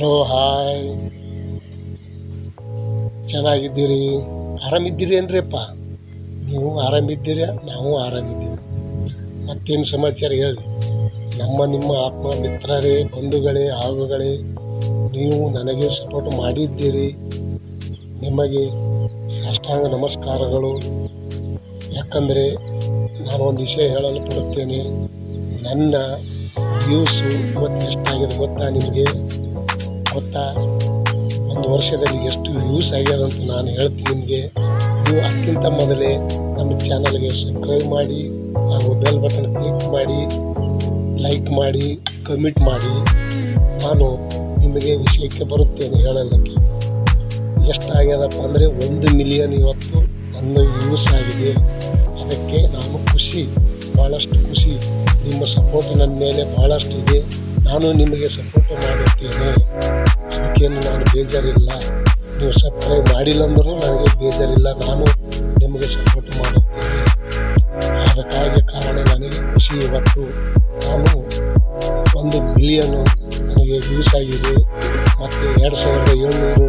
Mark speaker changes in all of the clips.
Speaker 1: Hello, hi. ಚೆನ್ನಾಗಿದ್ದೀರಿ? ಆರಾಮಿದ್ದೀರಿ ಏನ್ರಿಪ್ಪ? ನೀವು ಆರಾಮಿದ್ದೀರಾ? ನಾವು ಆರಾಮಿದ್ದೀವಿ. ಮತ್ತೇನು ಸಮಾಚಾರ ಹೇಳಿ? ನಮ್ಮ, ನಿಮ್ಮ ಆತ್ಮ ಮಿತ್ರರೇ ಬಂಧುಗಳೇ ಆಗುಗಳೇ ನೀವು ನನಗೆ ಸಪೋರ್ಟ್ ಮಾಡಿದ್ದೀರಿ. ನಿಮಗೆ ಸಾಷ್ಟಾಂಗ ನಮಸ್ಕಾರಗಳು. ಯಾಕಂದರೆ ನಾನು ಒಂದು ವಿಷಯ ಹೇಳಲು ಪಡುತ್ತೇನೆ. ನನ್ನ ವ್ಯೂಸು ಇವತ್ತು ಎಷ್ಟಾಗಿದೆ ಗೊತ್ತಾ ನಿಮಗೆ? ಗೊತ್ತಾ ಒಂದು ವರ್ಷದಲ್ಲಿ ಎಷ್ಟು ಯೂಸ್ ಆಗ್ಯದ ಅಂತ ನಾನು ಹೇಳ್ತೀನಿ ನಿಮಗೆ. ನೀವು ಅದಕ್ಕಿಂತ ಮೊದಲೇ ನಮ್ಮ ಚಾನಲ್ಗೆ ಸಬ್ಸ್ಕ್ರೈಬ್ ಮಾಡಿ, ಹಾಗೂ ಬೆಲ್ ಬಟನ್ ಕ್ಲಿಕ್ ಮಾಡಿ ಲೈಕ್ ಮಾಡಿ ಕಮೆಂಟ್ ಮಾಡಿ. ನಾನು ನಿಮಗೆ ವಿಷಯಕ್ಕೆ ಬರುತ್ತೇನೆ ಹೇಳಲಿಕ್ಕೆ. ಎಷ್ಟಾಗ್ಯದಪ್ಪ ಅಂದರೆ ಒಂದು ಮಿಲಿಯನ್ ಇವತ್ತು ನನ್ನ ಯೂಸ್ ಆಗಿದೆ. ಅದಕ್ಕೆ ನಾನು ಖುಷಿ ಭಾಳಷ್ಟು ಖುಷಿ. ನಿಮ್ಮ ಸಪೋರ್ಟ್ ನನ್ನ ಮೇಲೆ ಭಾಳಷ್ಟು ಇದೆ ನಾನು ನಿಮಗೆ ಸಪೋರ್ಟ್ ಮಾಡುತ್ತೇನೆ. ಅದಕ್ಕೇನು ನಾನು ಬೇಜಾರಿಲ್ಲ. ನೀವು ಸಬ್ಸ್ಕ್ರೈಬ್ ಮಾಡಿಲ್ಲ ಅಂದರೂ ನನಗೆ ಬೇಜಾರಿಲ್ಲ. ನಾನು ನಿಮಗೆ ಸಪೋರ್ಟ್ ಮಾಡುತ್ತೇನೆ. ಅದಕ್ಕಾಗಿ ಕಾರಣ ನನಗೆ ಖುಷಿ ಇವತ್ತು. ನಾನು ಒಂದು ಬಿಲಿಯನ್ನು ನನಗೆ ಯೂಸ್ ಆಗಿದೆ. ಮತ್ತು ಎರಡು ಸಾವಿರದ ಏಳ್ನೂರು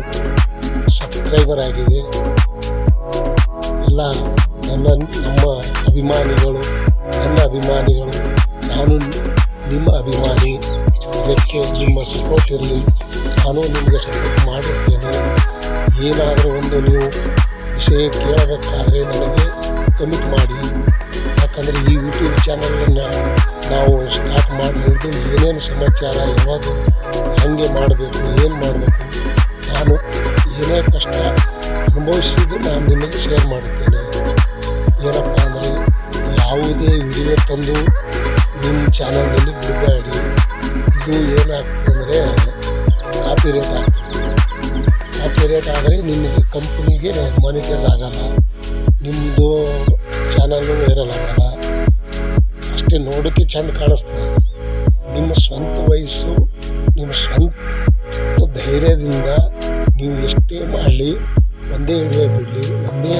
Speaker 1: ಸಬ್ಸ್ಕ್ರೈಬರ್ ಆಗಿದೆ. ಎಲ್ಲ ನನ್ನ, ನಮ್ಮ ಅಭಿಮಾನಿಗಳು, ನನ್ನ ಅಭಿಮಾನಿಗಳು, ನಾನು ನಿಮ್ಮ ಅಭಿಮಾನಿ. ಇದಕ್ಕೆ ನಿಮ್ಮ ಸಪೋರ್ಟ್ ಇರಲಿ. ನಾನು ನಿಮಗೆ ಸಪೋರ್ಟ್ ಮಾಡುತ್ತೇನೆ ಏನಾದರೂ ಒಂದು ನೀವು ವಿಷಯ ಕೇಳಬೇಕಾದ್ರೆ ನನಗೆ ಕಮಿಟ್ ಮಾಡಿ. ಯಾಕಂದರೆ ಈ ಯೂಟ್ಯೂಬ್ ಚಾನಲನ್ನು ನಾವು ಸ್ಟಾರ್ಟ್ ಮಾಡಿದ್ದು ಏನೇನು ಸಮಾಚಾರ ಯಾವಾಗ ಹೇಗೆ ಮಾಡಬೇಕು, ಏನು ಮಾಡಬೇಕು, ನಾನು ಏನೇ ಕಷ್ಟ ಅನುಭವಿಸಿದ್ದು ನಾನು ನಿಮಗೆ ಶೇರ್ ಮಾಡುತ್ತೇನೆ ಏನಪ್ಪ ಅಂದರೆ ಯಾವುದೇ ವಿಡಿಯೋ ತಂದು ನಿಮ್ಮ ಚಾನಲ್ನಲ್ಲಿ ಬಿಡಬೇಡಿ. ಇದು ಏನಾಗ್ತದೆ ಅಂದರೆ ಕಾಪಿ ಆ ರೇಟ್ ಆದರೆ ನಿಮಗೆ ಕಂಪ್ನಿಗೆ ಮಾನಿಟೈಸ್ ಆಗಲ್ಲ. ನಿಮ್ಮದು ಚಾನಲ್ಲು ವೈರಲ್ ಆಗಲ್ಲ ಅಷ್ಟೇ ನೋಡೋಕ್ಕೆ ಚೆಂದ ಕಾಣಿಸ್ತದೆ. ನಿಮ್ಮ ಸ್ವಂತ ವಯಸ್ಸು, ನಿಮ್ಮ ಸ್ವಂತ ಧೈರ್ಯದಿಂದ ನೀವು ಎಷ್ಟೇ ಮಾಡಲಿ, ಒಂದೇ ಹಿಡಿಯೋ ಬಿಡಲಿ, ಒಂದೇ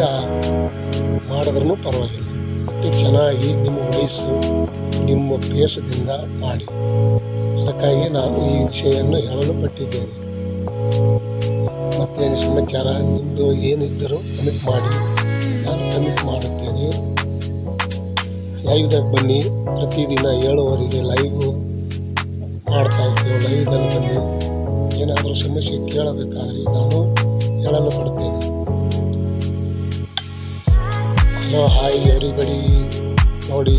Speaker 1: ಮಾಡಿದ್ರೂ ಪರವಾಗಿಲ್ಲ. ಅಷ್ಟೇ ಚೆನ್ನಾಗಿ ನಿಮ್ಮ ವಯಸ್ಸು, ನಿಮ್ಮ ಪೇಸದಿಂದ ಮಾಡಿ. ಅದಕ್ಕಾಗಿ ನಾನು ಈ ವಿಷಯವನ್ನು ಹೇಳಲು ಪಟ್ಟಿದ್ದೇನೆ. ಮತ್ತೇನು ಸಮಾಚಾರ ನಿಮ್ಮದು ಏನಿದ್ದರೂ ಕಮಿಟ್ ಮಾಡಿ. ನಾನು ಕಮಿಟ್ ಮಾಡುತ್ತೇನೆ. ಲೈವ್ದಾಗ ಬನ್ನಿ. ಪ್ರತಿದಿನ ಏಳುವರೆಗೆ ಲೈವ್ ಮಾಡ್ತಾ ಇದ್ದೇವೆ ಲೈವ್ದಲ್ಲಿ ಬನ್ನಿ. ಏನಾದರೂ ಸಮಸ್ಯೆ ಕೇಳಬೇಕಾದ್ರೆ ನಾನು ಹೇಳಲು ಪಡ್ತೇನೆ. ಹಲೋ ಹಾಯ್ ಎವ್ರಿಬಡಿ ನೋಡಿ.